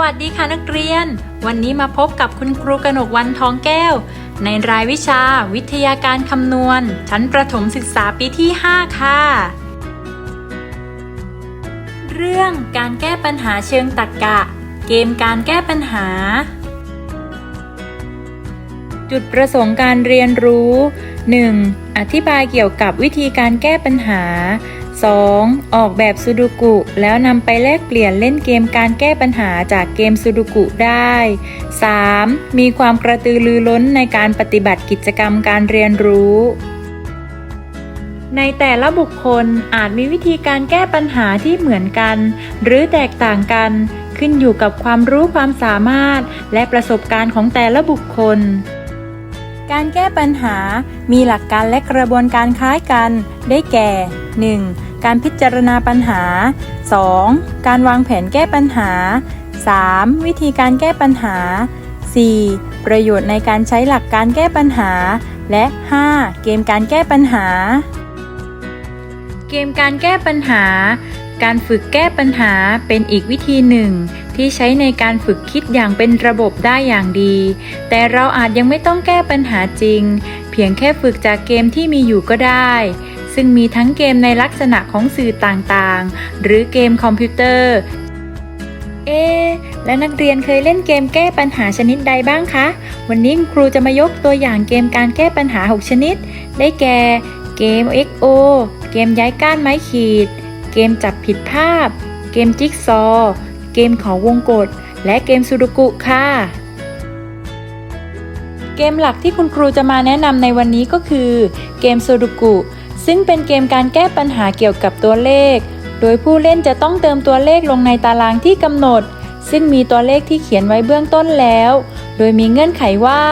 วัสดีค่ะนักเรียน วันนี้มาพบกับคุณครูกนกวันทองแก้ว ในรายวิชาวิทยาการคำนวณ ชั้นประถมศึกษาปีที่ 5 ค่ะ เรื่องการแก้ปัญหาเชิงตรรกะเกมการแก้ปัญหา จุดประสงค์การเรียนรู้ 1. อธิบายเกี่ยวกับวิธีการแก้ปัญหา 2. ออกแบบซูดูกุแล้วนำไปแลกเปลี่ยนเล่นเกมการแก้ปัญหาจากเกมซูดูกุได้ 3. มีความกระตือรือร้นในการปฏิบัติกิจกรรมการเรียนรู้ ในแต่ละบุคคลอาจมีวิธีการแก้ปัญหาที่เหมือนกัน หรือแตกต่างกัน ขึ้นอยู่กับความรู้ความสามารถ และประสบการณ์ของแต่ละบุคคลการแก้ปัญหามีหลักการและกระบวนการคล้ายกัน ได้แก่ 1. การพิจารณาปัญหา 2. การวางแผนแก้ปัญหา 3. วิธีการแก้ปัญหา 4. ประโยชน์ในการใช้หลักการแก้ปัญหา และ 5. เกมการแก้ปัญหา เกมการแก้ปัญหา การฝึกแก้ปัญหาเป็นอีกวิธีหนึ่ง ที่ใช้ในการฝึกคิดอย่างเป็นระบบได้อย่างดี แต่เราอาจยังไม่ต้องแก้ปัญหาจริง เพียงแค่ฝึกจากเกมที่มีอยู่ก็ได้ ซึ่งมีทั้งเกมในลักษณะของสื่อต่างๆ หรือเกมคอมพิวเตอร์ เอ๊ะและนักเรียนเคยเล่นเกมแก้ปัญหาชนิดใดบ้างคะ วันนี้คุณครูจะมายกตัวอย่างเกมการแก้ปัญหา 6 ชนิด ได้แก่ เกม XO เกมย้ายก้านไม้ขีด เกมจับผิดภาพ เกมจิ๊กซอว์เกมขาวงกฏและเกมซูดูกุค่ะเกมหลักที่คุณครูจะมาแนะนำในวันนี้ก็คือ เกมซูดูกุ ซึ่งเป็นเกมการแก้ปัญหาเกี่ยวกับตัวเลข โดยผู้เล่นจะต้องเติมตัวเลขลงในตารางที่กำหนด ซึ่งมีตัวเลขที่เขียนไว้เบื้องต้นแล้ว โดยมีเงื่อนไขว่า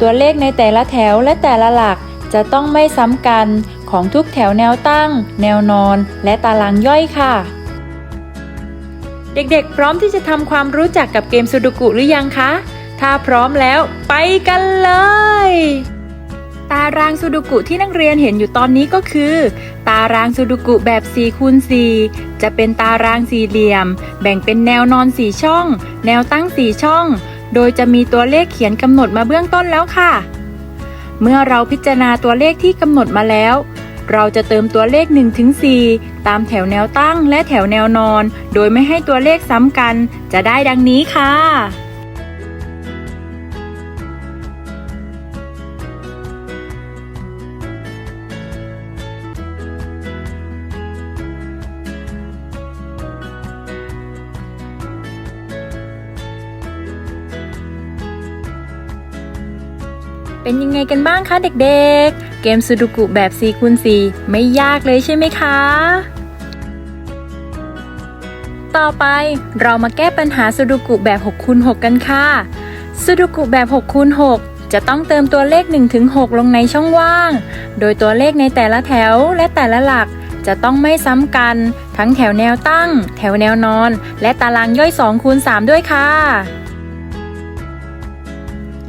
ตัวเลขในแต่ละแถวและแต่ละหลักจะต้องไม่ซ้ำกันของทุกแถวแนวตั้ง แนวนอน และตารางย่อยค่ะ เด็กๆ พร้อมที่จะทำความรู้จักกับเกมซูดูกุหรือยังคะ ถ้าพร้อมแล้วไปกันเลย ตารางซูดูกุที่นักเรียนเห็นอยู่ตอนนี้ก็คือ ตารางซูดูกุแบบ4คูณ4จะเป็นตารางสี่เหลี่ยม แบ่งเป็นแนวนอน4ช่อง แนวตั้ง4ช่อง โดยจะมีตัวเลขเขียนกำหนดมาเบื้องต้นแล้วค่ะ เมื่อเราพิจารณาตัวเลขที่กำหนดมาแล้ว เราจะเติมตัวเลข1ถึง4ตามแถวแนวตั้งและแถวแนวนอน โดยไม่ให้ตัวเลขซ้ำกัน จะได้ดังนี้ค่ะ เป็นยังไงกันบ้างคะเด็กๆ เกมซูดูกุแบบ4คูณ4ไม่ยากเลยใช่ไหมคะ ต่อไปเรามาแก้ปัญหาซูดูกุแบบ6คูณ6กันค่ะซูดูกุแบบ6คูณ6จะต้องเติมตัวเลข1ถึง6ลงในช่องว่าง โดยตัวเลขในแต่ละแถวและแต่ละหลักจะต้องไม่ซ้ำกัน ทั้งแถวแนวตั้ง แถวแนวนอน และตารางย่อย2คูณ3ด้วยค่ะ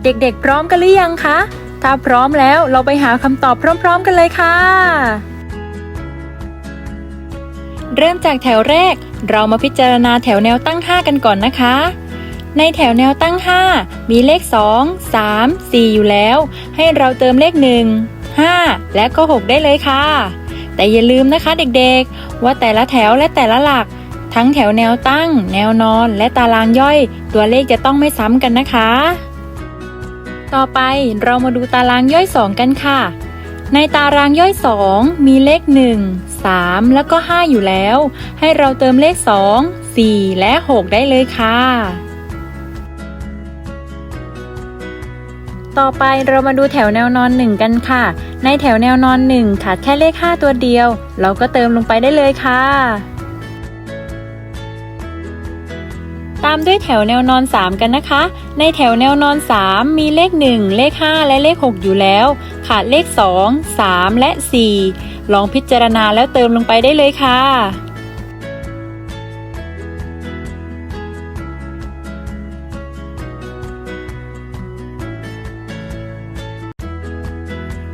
เด็กๆ พร้อมกันหรือยังคะ ถ้าพร้อมแล้วเราไปหาคำตอบพร้อม ๆ กันเลยค่ะ เริ่มจากแถวแรก เรามาพิจารณาแถวแนวตั้ง 5 กันก่อนนะคะ ในแถวแนวตั้ง 5 มีเลข 2 3 4 อยู่แล้ว ให้เราเติมเลข 1 5 และก็ 6 ได้เลยค่ะ แต่อย่าลืมนะคะเด็กๆ ว่าแต่ละแถวและแต่ละหลักทั้งแถวแนวตั้ง แนวนอน และตารางย่อย ตัวเลขจะต้องไม่ซ้ำกันนะคะ ต่อไปเรามาดูตารางย่อย 2 กันค่ะ ในตารางย่อย 2 มีเลข 1 3 แล้วก็ 5 อยู่แล้ว ให้เราเติมเลข 2 4 และ 6 ได้เลยค่ะ ต่อไปเรามาดูแถวแนวนอน 1 กันค่ะ ในแถวแนวนอน 1 ขาดแค่เลข 5 ตัวเดียว เราก็เติมลงไปได้เลยค่ะามด้วยแถวแนวนอน 3 กันนะคะ ในแถวแนวนอน 3 มีเลข 1 เลข 5 และเลข 6 อยู่แล้ว ขาดเลข 2 3 และ 4 ลองพิจารณาแล้วเติมลงไปได้เลยค่ะ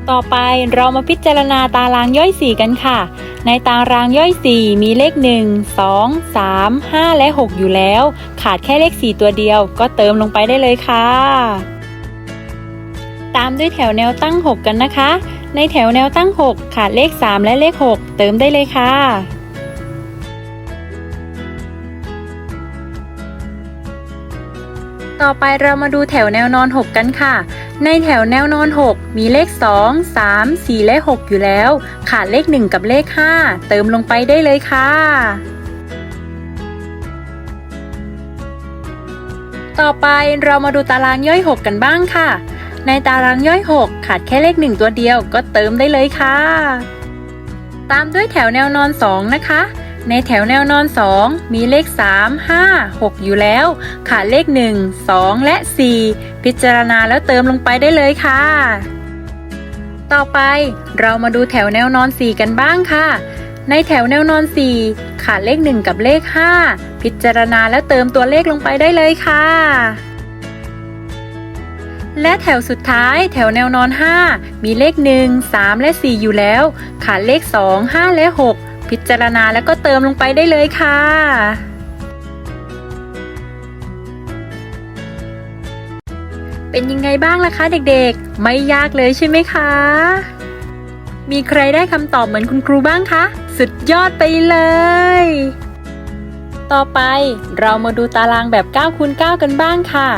ต่อไปเรามาพิจารณาตารางย่อยสีกันค่ะ ในตารางย่อยสีมีเลข 1 2 3 5 และ 6 อยู่แล้ว ขาดแค่เลข 4 ตัวเดียว ก็เติมลงไปได้เลยค่ะ ตามด้วยแถวแนวตั้ง 6 กันนะคะ ในแถวแนวตั้ง 6 ขาดเลข 3 และเลข 6 เติมได้เลยค่ะ ต่อไปเรามาดูแถวแนวนอน 6 กันค่ะ ในแถวแนวนอน 6 มีเลข 2 3 4 และ 6 อยู่แล้ว ขาดเลข 1 กับเลข 5 เติมลงไปได้เลยค่ะต่อไปเรามาดูตารางย่อย 6 กันบ้างค่ะ ในตารางย่อย 6 ขาดแค่เลข 1 ตัวเดียวก็เติมได้เลยค่ะ ตามด้วยแถวแนวนอน 2 นะคะ ในแถวแนวนอน 2 มีเลข 3 5 6 อยู่แล้ว ขาดเลข 1 2 และ 4 พิจารณาแล้วเติมลงไปได้เลยค่ะ ต่อไปเรามาดูแถวแนวนอน 4 กันบ้างค่ะ ในแถวแนวนอน 4 ขาดเลข 1 กับเลข 5 พิจารณาแล้วเติมตัวเลขลงไปได้เลยค่ะและแถวสุดท้ายแถวแนวนอน 5 มีเลข 1 3 และ 4 อยู่แล้ว ขาดเลข 2 5 และ 6 พิจารณาแล้วก็เติมลงไปได้เลยค่ะเป็นยังไงบ้างล่ะคะเด็กๆ ไม่ยากเลยใช่ไหมคะ มีใครได้คำตอบเหมือนคุณครูบ้างคะ สุดยอดไปเลย ต่อไปเรามาดูตารางแบบ9คูณ9กันบ้างค่ะ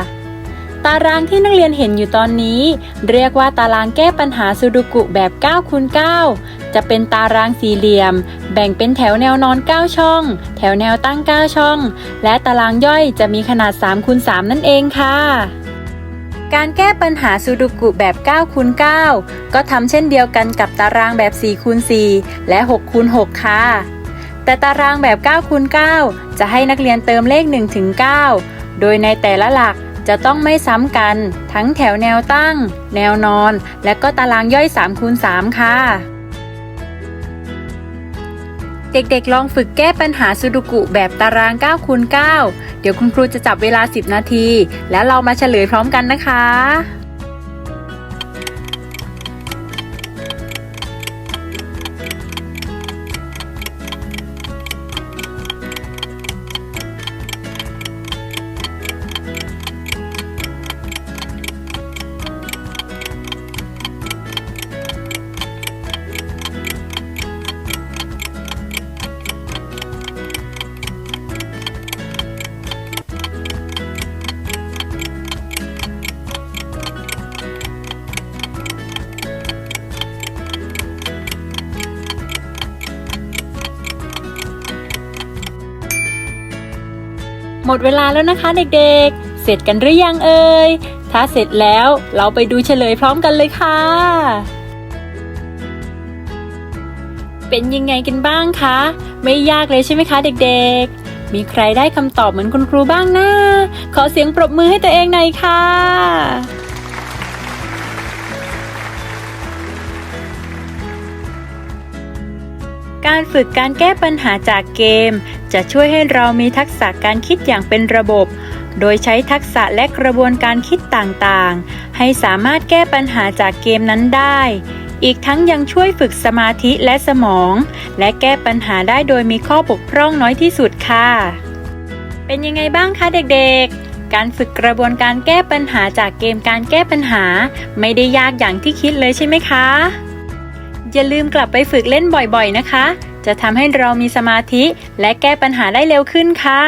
ตารางที่นักเรียนเห็นอยู่ตอนนี้ เรียกว่าตารางแก้ปัญหาซูดูกุแบบ9คูณ9 จะเป็นตารางสี่เหลี่ยม แบ่งเป็นแถวแนวนอน 9 ช่อง แถวแนวตั้ง 9 ช่อง และตารางย่อยจะมีขนาด3คูณ3นั่นเองค่ะการแก้ปัญหาซูดูกุแบบ9คูณ9ก็ทำเช่นเดียวกันกับตารางแบบ4คูณ4และ6คูณ6ค่ะ แต่ตารางแบบ9คูณ9จะให้นักเรียนเติมเลข1ถึง9โดยในแต่ละหลักจะต้องไม่ซ้ำกัน ทั้งแถวแนวตั้ง แนวนอน และก็ตารางย่อย3คูณ3ค่ะ เด็กๆ ลองฝึกแก้ปัญหาซูดูกุแบบตาราง9คูณ9เดี๋ยวคุณครูจะจับเวลา 10 นาที แล้วเรามาเฉลยพร้อมกันนะคะ หมดเวลาแล้วนะคะเด็กๆ เสร็จกันหรือยังเอ่ย ถ้าเสร็จแล้วเราไปดูเฉลยพร้อมกันเลยค่ะ เป็นยังไงกันบ้างคะ ไม่ยากเลยใช่ไหมคะเด็กๆ มีใครได้คำตอบเหมือนคุณครูบ้างนะ ขอเสียงปรบมือให้ตัวเองหน่อยค่ะ การฝึกการแก้ปัญหาจากเกม จะช่วยให้เรามีทักษะการคิดอย่างเป็นระบบ โดยใช้ทักษะและกระบวนการคิดต่างๆ ให้สามารถแก้ปัญหาจากเกมนั้นได้ อีกทั้งยังช่วยฝึกสมาธิและสมอง และแก้ปัญหาได้โดยมีข้อบกพร่องน้อยที่สุดค่ะ เป็นยังไงบ้างคะเด็กๆการฝึกกระบวนการแก้ปัญหาจากเกมการแก้ปัญหา ไม่ได้ยากอย่างที่คิดเลยใช่ไหมคะ อย่าลืมกลับไปฝึกเล่นบ่อยๆนะคะ จะทำให้เรามีสมาธิและแก้ปัญหาได้เร็วขึ้นค่ะ